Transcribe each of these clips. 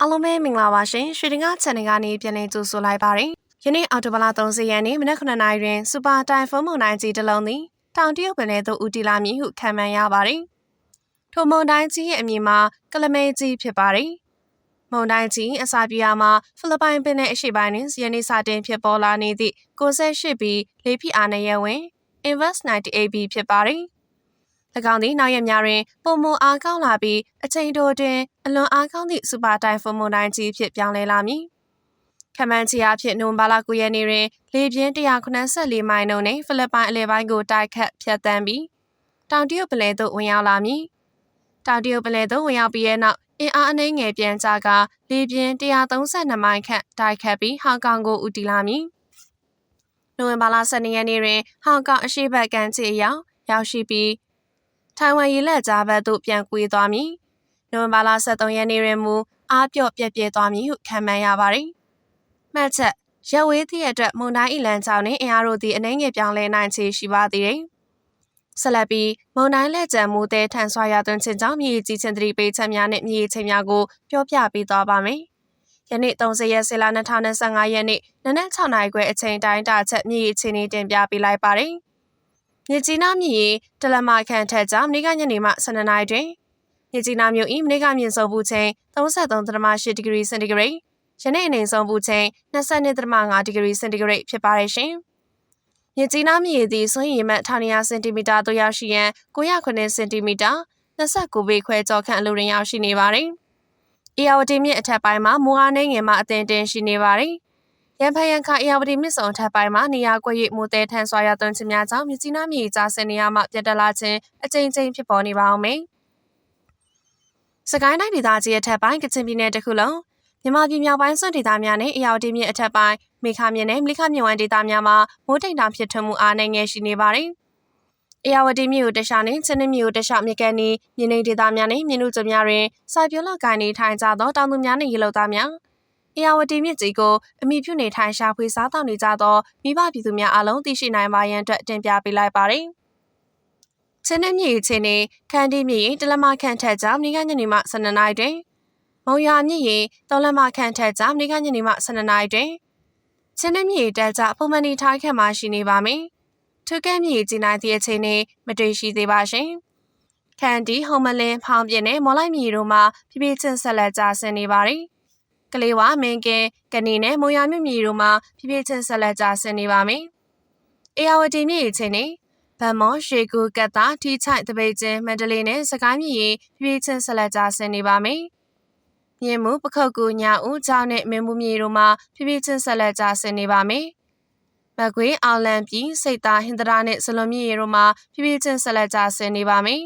အားလုံးပဲမင်္ဂလာပါရှင်ရွှေတင်က channel ကနေပြန်လည်ကြိုဆိုလိုက်ပါတယ်ယနေ့အော်တိုဘလာ30ရက်နေ့မနက်9:00နာရီတွင်စူပါတိုင်ဖုန်းမုန်တိုင်းကြီးတစ်လုံးသည်တောင်တရုတ်ပင်လယ်သို့ဦးတည်လာမည်ဟုခန့်မှန်းရပါတယ်ထိုမုန်တိုင်းကြီးရဲ့အမည်မှာကလမဲကြီးဖြစ်ပါတယ်မုန်တိုင်းကြီးအစာပြာမှာဖိလစ်ပိုင်ပင်လယ်အရှေ့ပိုင်းတွင်ယနေ့စတင်ဖြစ်ပေါ်လာနေသည့်68ဘီလေဖိအားနည်းရဝင် Invest 98ဘီဖြစ်ပါတယ်၎ င်းသည်နောက်ရက်များတွင်ပုံမအားကောင်းလာပြီးအချိန်တိုတွင်အလွန်အားကောင်းသည့်စူပါတိုင်ဖုန်းမုန်တိုင်းကြီးဖြစ်ပြောင်းလဲလာမည်။ခမန်းချီအားဖြင့်နိုဝင်ဘာလ9ရက်နေ့တွင်လေပြင်း184မိုင်နှုန်းနှင့်ဖိလစ်ပိုင်အလဲပိုင်းကိုတိုက်ခတ်ဖြတ်တန်းပြီးတောင်တရုတ်ပလဲသို့ဝင်ရောက်လာမည်။တောင်တရုတ်ပလဲသို့ဝင်ရောက်ပြီးတဲ့နောက်အင်အားအနှဲငယ်ပြန်ကြကလေပြင်း132မိုင်ခန့်တိုက်ခတ်ပြီးဟောင်ကောင်ကိုဦးတည်လာမည်။နိုဝင်ဘာလ12ရက်နေ့တွင်ဟောင်ကောင်အရှေ့ဘက်ကမ်းခြေအရောက်ရောက်ရှိပြီး ထိုင်ဝမ်ရေလက်ကြားဘက်သို့ပြန်ကွေးသွားမည်။နိုဝင်ဘာလ23ရက်နေ့တွင်မူအားပြော့ပြက်ပြဲသွားမည်ဟုခန့်မှန်းရပါသည်။မှတ်ချက်ရက်ဝေးသည့်အတွက်မွန်တိုင်းအီလန်ကြောင့်နှင့်အင်အားတို့သည်အနှဲငယ်ပြောင်းလဲနိုင်ခြေရှိပါသေးတယ်။ဆက်လက်ပြီးမုန်တိုင်းလက်ကျန်မူတဲ့ထန်ဆွာရသွင်းခြင်းကြောင့်မြေကြီးချင်းတတိပေးချက်များနဲ့မြေချိန်များကိုပြောပြပေးသွားပါမယ်။ယနေ့30ရက်စေလ2025ရက်နေ့နနက်6နာရီခွဲအချိန်တိုင်းတာချက်မြေချိန်နေတင်ပြပေးလိုက်ပါတယ်။ မြကြီးနားမြည်တလမခန့်ထက်ကြောင့်မနေ့ကညနေမှ12နာရီတွင်မြကြီးနားမြို့၏မနေ့ကမြင့်ဆုံးပူချိန်33.8ဒီဂရီစင်တီဂရိတ်ယနေ့အနေဆုံးပူချိန်22.5ဒီဂရီစင်တီဂရိတ်ဖြစ်ပါတယ်ရှင်။မြကြီးနားမြည်သည်စွန့်ရည်မှတ်1200စင်တီမီတာသို့ရောက်ရှိရန်909စင်တီမီတာ29ပေခွဲကျော်ခန့်အလိုတွင်ရောက်ရှိနေပါတယ်။အေယာဝတီမြစ်အထက်ပိုင်းမှာမူအားနှင်းငယ်မှအသင်တင်ရှိနေပါတယ်။ ရန်ဖန်ရန်ခအေယာဝတီမြစ်စုံထပ်ပိုင်းမှာနေရာကွက်ရိပ်မိုးတဲထန်ဆွာရသွန်းခြင်းများကြောင့်မြစီနာမြေကြားဆင်းနေရမှပြတ်တက်လာခြင်းအကြိမ်ကြိမ်ဖြစ်ပေါ်နေပါအောင်မယ်။စကိုင်းတိုင်းဒေသကြီးအထက်ပိုင်းကချင်ပြည်နယ်တစ်ခုလုံးမြန်မာပြည်မြောက်ပိုင်းစွန်းဒေသများနဲ့အေယာဝတီမြစ်အထက်ပိုင်းမေခမြစ်နဲ့မလိခမြစ်ဝမ်းဒေသများမှာမိုးတိမ်တာဖြစ်ထွန်းမှုအားနည်းငယ်ရှိနေပါတယ်။အေယာဝတီမြစ်ကိုတခြားနဲ့ချင်းနှမြစ်ကိုတခြားမြစ်ကန်နီမြင်းနေဒေသများနဲ့မြင်းတို့ကျများတွင်စိုက်ပျိုးလောက်ကိုင်းနေထိုင်ကြသောတောင်သူများနဲ့ရေလုံသားများ အေယာဝတီမြစ်ကြီးကိုအမိပြုနေထိုင်ရှာဖွေစားတောက်နေကြသောမိဘပြည်သူများအားလုံးသိရှိနိုင်ပါရန်အတွက်တင်ပြပေးလိုက်ပါတယ်။ချင်းနှမြစ်ချင်းနေခန်းတီးမြစ်တလမခန့်ထက်ကြောင့်မိကညနေမှ12နာရီတွင်မုံရွာမြစ်ရေတောလမခန့်ထက်ကြောင့်မိကညနေမှ12နာရီတွင်ချင်းနှမြစ်တက်ကြပုံမှန်နေထိုင်ခန့်မှရှိနေပါမည်။ထုကဲမြစ်ကြီးနိုင်သည့်အချိန်နေမတွေ့ရှိသေးပါရှင်။ခန်တီဟုံမလင်းဖောင်းပြင်းနဲ့မော်လိုက်မြေတို့မှာပြပြချင်းဆက်လက်ကြဆင်းနေပါသည်။ ကလေးဝမင်းကဲကနေနဲ့မုံရမြမြတို့မှာဖြည်းဖြည်းချင်းဆက်လက်ကြဆင်းနေပါမယ်။အေယာဝတီမြစ်ချင်းနေဗန်မော်ရှေကူကတ်တာထိချိုက်တပိတ်ချင်းမန္တလေးနဲ့စကိုင်းမြစ်ရေဖြည်းဖြည်းချင်းဆက်လက်ကြဆင်းနေပါမယ်။မြင်းမှုပခုတ်ကူညာဦးကျောင်းနဲ့မင်းမှုမြေတို့မှာဖြည်းဖြည်းချင်းဆက်လက်ကြဆင်းနေပါမယ်။မကွေးအောင်လန်ပြည်စိတ်သားဟင်္ဒရာနဲ့ဇလွန်မြေတို့မှာဖြည်းဖြည်းချင်းဆက်လက်ကြဆင်းနေပါမယ်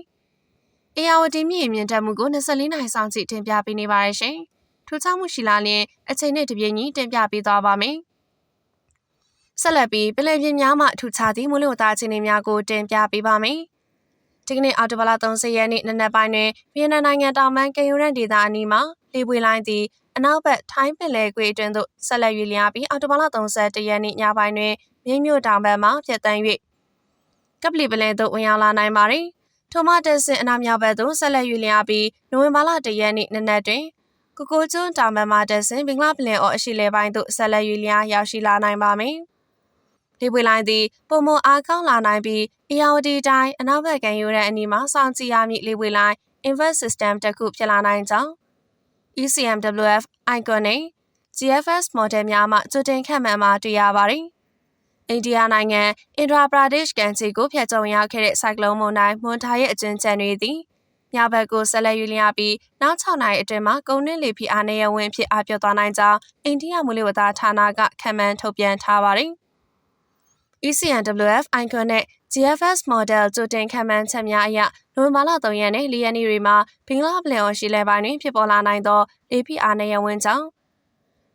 ။အေယာဝတီမြစ်မြင့်တက်မှုကို24နိုင်ဆောင်ကြည့်တင်ပြပေးနေပါရရှင်။ ထူးခြားမှုရှိလာရင်အချိန်နဲ့တပြေးညီတင်ပြပေးသွားပါမယ်။ဆက်လက်ပြီးပလဲပြင်းများမှထူးခြားသည့်မိုးလေဝသအခြေအနေများကိုတင်ပြပေးပါမယ်။ဒီကနေ့အော်တိုဘလာ30ရက်နေ့နနက်ပိုင်းတွင်ဗီယက်နမ်နိုင်ငံတောင်ပိုင်းကင်ယူရန်ဒေသအနီးမှာလေပွေလိုင်းသည်အနောက်ဘက်ထိုင်းပင်လယ်ကွေ့အတွင်းသို့ဆက်လက်ရွေ့လျားပြီးအော်တိုဘလာ31ရက်နေ့ညပိုင်းတွင်မြင်းမြို့တောင်ဘက်မှပြတ်တန်း၍ကပလီပလန်သို့ဝင်ရောက်လာနိုင်ပါသည်။ထိုမှတက်ဆင်အနောက်မြောက်ဘက်သို့ဆက်လက်ရွေ့လျားပြီးနိုဝင်ဘာလ1ရက်နေ့နနက်တွင် ကိုကိုကျွန်းတောင်ပံမှာတက်ဆင်ဘင်္ဂလားပလင်အော်အရှိလေပိုင်းသို့ဆက်လက်ရွေလျားရောက်ရှိလာနိုင်ပါမယ်။ဒီပွေလိုင်းသည်ပုံမအားကောင်းလာနိုင်ပြီးအရာဝတီတိုင်းအနောက်ဘက်ကန်ယူတဲ့အနီးမှာစောင့်ကြည့်ရမည့်လေပွေလိုင်း Invest System တစ်ခုဖြစ်လာနိုင်ကြောင်း ECMWF Icon နဲ့ GFS model များမှကြိုတင်ခန့်မှန်းမှတွေ့ရပါတယ်။အိန္ဒိယနိုင်ငံအင်ဒရာပရာဒေ့ရှ်ကန်စီကိုဖျက်ကျုံရောက်ခဲ့တဲ့ဆိုင်ကလုန်းမုန်တိုင်းမွန်ထားရဲ့အကျဉ်းချံတွေသည် ညဘက်ကိုဆက်လက်ယူလျားပြီးနောက်6နိုင်အတွင်းမှာကုန်းနှင်းလေဖိအားနည်းရဝင်ဖြစ်အားပြောသွားနိုင်ကြောင်းအိန္ဒိယမူလဝသဌာနကခန့်မှန်းထုတ်ပြန်ထားပါတယ်။ ECNWF icon နဲ့ GFS model ကြိုတင်ခန့်မှန်းချက်များအရနိုဝင်ဘာလ3ရက်နေ့လီယန်နီတွေမှာဘင်္ဂလားပလင်အော်ရှိလဲပိုင်းတွင်ဖြစ်ပေါ်လာနိုင်သောလေဖိအားနည်းရဝင်ကြောင်း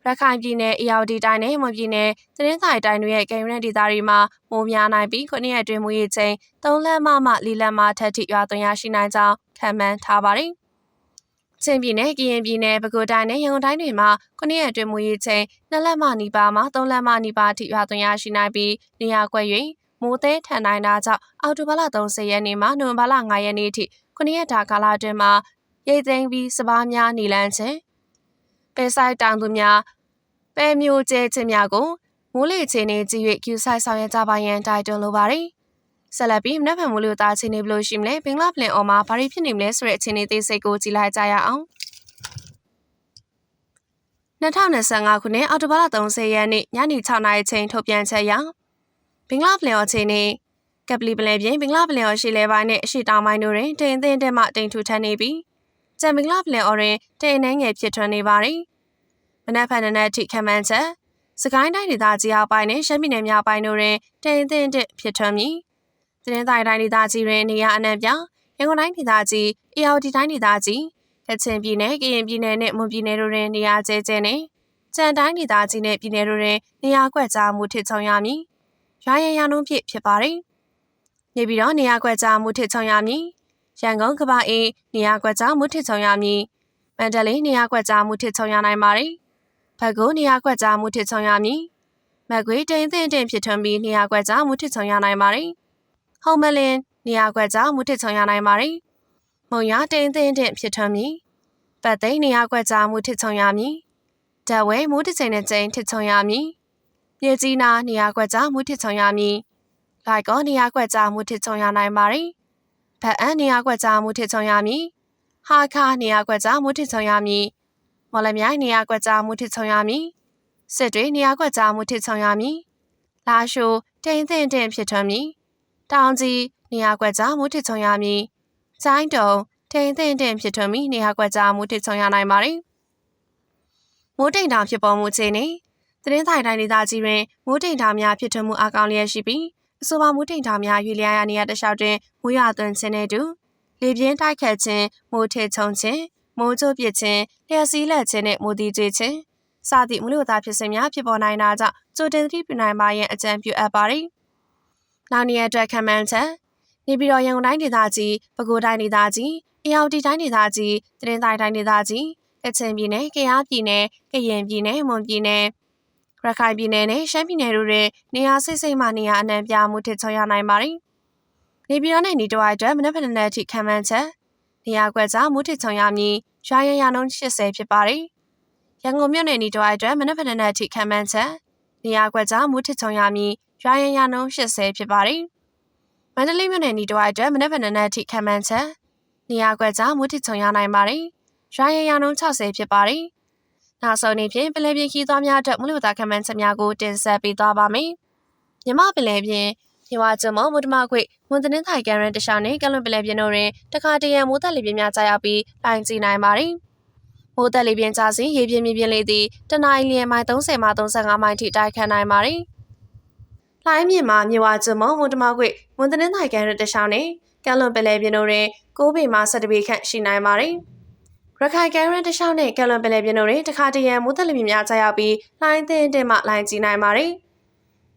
ရခိုင်ပြည်နယ်၊အေရဝတီတိုင်းနဲ့မွန်ပြည်နယ်၊သတင်းဆိုင်တိုင်းတွေရဲ့ကံရန်ဒေသတွေမှာမိုးများနိုင်ပြီးခုနှစ်ရက်အတွင်းမူရေချိန်3လက်မမှ4လက်မထက်ထိရွာသွန်းရရှိနိုင်ကြောင်းခန့်မှန်းထားပါတယ်။ချင်းပြည်နယ်၊ကရင်ပြည်နယ်၊ပဲခူးတိုင်းနဲ့ရန်ကုန်တိုင်းတွေမှာခုနှစ်ရက်အတွင်းမူရေချိန်2လက်မနီးပါးမှ3လက်မနီးပါးထိရွာသွန်းရရှိနိုင်ပြီးနေရာကွက်၍မိုးသေးထန်နိုင်တာကြောင့်အောက်တိုဘာလ30ရက်နေ့မှနိုဝင်ဘာလ9ရက်နေ့ထိခုနှစ်ရက်တာကာလအတွင်းမှာရိတ်သိမ်းပြီးစပားများနေလန်းခြင်းပဲဆိုင်တောင်သူများ ပဲမျိုးကျဲချင်းများကိုမိုးလေချင်းနေကြည့်၍ကျူဆိုင်ဆောင်ရွက်ကြပါရန်တိုက်တွန်းလိုပါတယ်ဆက်လက်ပြီးမနက်ဖြန်မိုးလေသားချင်းနေဘလို့ရှိမလဲဘင်္ဂလားပလင်အော်မှာဘာတွေဖြစ်နေမလဲဆိုတဲ့အခြေအနေသေးစိတ်ကိုကြည့်လိုက်ကြရအောင်2025ခုနှစ်အောက်တိုဘာလ30ရက်နေ့ညနေ6နာရီချိန်ထုတ်ပြန်ချက်အရဘင်္ဂလားပလင်အော်ချိန်နေကပလီပလဲပြင်ဘင်္ဂလားပလင်အော်ရှေ့လဲပိုင်းနဲ့အရှေ့တောင်ပိုင်းတို့တွင်တိမ်အထင်းတဲမှတိမ်ထူထပ်နေပြီးကျန်ဘင်္ဂလားပလင်အော်တွင်တိမ်နှန်းငယ်ဖြစ်ထွန်းနေပါတယ်။ မနက်ဖြန်နဲ့အထိခံမှန်းချက်စကိုင်းတိုင်းဒေသကြီးအောက်ပိုင်းနဲ့ရှမ်းပြည်နယ်မြောက်ပိုင်းတို့တွင်တိမ်အထင်းတက်ဖြစ်ထွန်းပြီးသတင်းတိုင်းတိုင်းဒေသကြီးတွင်နေရာအနှံ့ပြရန်ကုန်တိုင်းဒေသကြီးအေရဝတီတိုင်းဒေသကြီးကချင်ပြည်နယ်ကရင်ပြည်နယ်နဲ့မွန်ပြည်နယ်တို့တွင်နေရာကျဲကျဲနဲ့ကြံတိုင်းဒေသကြီးနဲ့ပြည်နယ်တို့တွင်နေရာကွက်ကြားမှုထစ်ချုံရမည်။ရာရန်ရနှုန်းဖြစ်ဖြစ်ပါတယ်။နေပြီးတော့နေရာကွက်ကြားမှုထစ်ချုံရမည်။ရန်ကုန်ကပ္ပအေးနေရာကွက်ကြားမှုထစ်ချုံရမည်။မန္တလေးနေရာကွက်ကြားမှုထစ်ချုံရနိုင်ပါတယ်။ ဖက်ကိုနေရာကွက်ကြားမှုထစ်ချုံရမည်။မကွေးတိန်သိမ့်တင်ဖြစ်ထွန်းပြီးနေရာကွက်ကြားမှုထစ်ချုံရနိုင်ပါတယ်။ဟုံမလင်းနေရာကွက်ကြားမှုထစ်ချုံရနိုင်ပါတယ်။မုံရတိန်သိမ့်တင်ဖြစ်ထွန်းပြီးပတ်သိန်းနေရာကွက်ကြားမှုထစ်ချုံရမည်။ဓာတ်ဝဲမိုးတစ်ချိန်နဲ့ချိန်ထစ်ချုံရမည်။မြေကြီးနာနေရာကွက်ကြားမှုထစ်ချုံရမည်။လိုက်ကောနေရာကွက်ကြားမှုထစ်ချုံရနိုင်ပါတယ်။ဗတ်အန်နေရာကွက်ကြားမှုထစ်ချုံရမည်။ဟာခါနေရာကွက်ကြားမှုထစ်ချုံရမည်။ မော်လမြိုင်နေရာကွက်ကြားမှုထစ်ချုံရမည်။စစ်တွေနေရာကွက်ကြားမှုထစ်ချုံရမည်။လာရှိုတိန်သိမ့်တင်ဖြစ်ထွန်းမည်။တောင်ကြီးနေရာကွက်ကြားမှုထစ်ချုံရမည်။ကျိုင်းတုံထိန်သိမ့်တင်ဖြစ်ထွန်းပြီးနေရာကွက်ကြားမှုထစ်ချုံရနိုင်ပါတယ်။မိုးတိမ်တောင်ဖြစ်ပေါ်မှုချိန်နဲ့သတင်းထိုင်တိုင်းဒေသကြီးတွင်မိုးတိမ်တောင်များဖြစ်ထွန်းမှုအကောင်လျက်ရှိပြီးအဆိုပါမိုးတိမ်တောင်များရွေလျားရနေရတလျှောက်တွင်မိုးရွာသွန်းခြင်းနဲ့တူလေပြင်းတိုက်ခတ်ခြင်းမိုးထချုံခြင်း မိုးကြိုးပစ်ခြင်းလျှက်စီးလက်ခြင်းနဲ့မိုးတီးကျွေးခြင်းစသည့်မလို့သားဖြစ်စဉ်များဖြစ်ပေါ်နိုင်တာကြောင့်ကြိုတင်သတိပြုနိုင်ပါရန်အကြံပြုအပ်ပါတယ်။နောက်နေရအတွက်ခံမှန်းချက်နေပြည်တော်ရန်ကုန်တိုင်းဒေသကြီးပဲခူးတိုင်းဒေသကြီးအေရဝတီတိုင်းဒေသကြီးတရင်တိုင်းတိုင်းဒေသကြီးကချင်ပြည်နယ်၊ကယားပြည်နယ်၊ကရင်ပြည်နယ်၊မွန်ပြည်နယ်ရခိုင်ပြည်နယ်နဲ့ရှမ်းပြည်နယ်တို့တွင်နေရာစိတ်စိတ်မှနေရာအနှံပြမှုထစ်ချော်ရနိုင်ပါတယ်။နေပြည်တော်နဲ့နေတော်အတွက်မနက်ဖြန်နေ့အထိခံမှန်းချက် နေရာကွက်ကြားမှုထစ်ချော်ရမည်ရွာရန်ရနှုန်း80ဖြစ်ပါတယ်။ရန်ကုန်မြို့နယ်နေတော်အတွက်မနက်ဖြန်နေ့အထိခံမှန်းချက်နေရာကွက်ကြားမှုထစ်ချော်ရမည်ရွာရန်ရနှုန်း80ဖြစ်ပါတယ်။မန္တလေးမြို့နယ်နေတော်အတွက်မနက်ဖြန်နေ့အထိခံမှန်းချက်နေရာကွက်ကြားမှုထစ်ချော်ရနိုင်ပါတယ်။ရွာရန်ရနှုန်း60ဖြစ်ပါတယ်။နောက်ဆုံးနေ့ဖြင့်ပလဲပြင်းခီးသွားများအတွက်မလို့တာခံမှန်းချက်များကိုတင်ဆက်ပေးသွားပါမယ်။မြမပလဲပြင်း မြဝကျမမုဒ္ဓမခွေမွန်တနင်္ထိုင်ကန်ရန်တခြားနေကလွန်ပလဲပြင်းတို့တွင်တခါတရံမိုးသက်လေပြင်းများကြာရောက်ပြီးလိုင်ကြည့်နိုင်ပါတယ်။မိုးသက်လေပြင်းကြစဉ်ရေပြင်းမြပြင်းလေးသည်တနအီလီယံမိုင်30မှ35မိုင်ထိတိုက်ခတ်နိုင်ပါတယ်။လိုင်းမြင့်မှာမြဝကျမမုဒ္ဓမခွေမွန်တနင်္ထိုင်ကန်ရန်တခြားနေကလွန်ပလဲပြင်းတို့တွင်9ပေမှ17ပေခန့်ရှိနိုင်ပါတယ်။ရခိုင်ကမ်းရန်တလျှောက်နဲ့ကလွန်ပလဲပြင်းတို့တွင်တခါတရံမိုးသက်လေပြင်းများကြာရောက်ပြီးလိုင်းသင်းတင်မှလိုင်းကြည့်နိုင်ပါတယ်။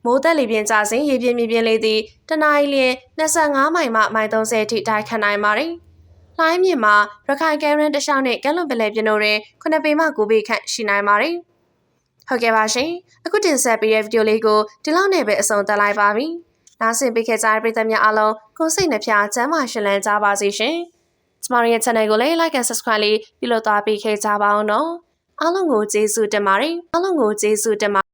မိုးသက်လေပြင်းကြစဉ်ရေပြင်းမြပြင်းလေးသည်တနအီလျင်25မိုင်မှမိုင်30ထိတိုက်ခတ်နိုင်ပါတယ်။လိုင်းမြင့်မှာရခိုင်ကမ်းရန်တလျှောက်နဲ့ကလွန်ပလဲပြင်းတို့တွင်9ပေမှ9ပေခန့်ရှိနိုင်ပါတယ်။ဟုတ်ကဲ့ပါရှင်။အခုတင်ဆက်ပေးတဲ့ဗီဒီယိုလေးကိုဒီလောက်နဲ့ပဲအဆုံးသတ်လိုက်ပါပြီ။နားဆင်ပေးခဲ့ကြတဲ့ပရိသတ်များအားလုံးကိုစိတ်နှဖျားစမ်းမရှင်လန်းကြပါစေရှင်။ကျမတို့ရဲ့ channel ကိုလည်း like and subscribe လေးပြုလုပ်သွားပေးခဲ့ကြပါအောင်နော်အားလုံးကိုကျေးဇူးတင်ပါတယ်အားလုံးကိုကျေးဇူးတင်ပါ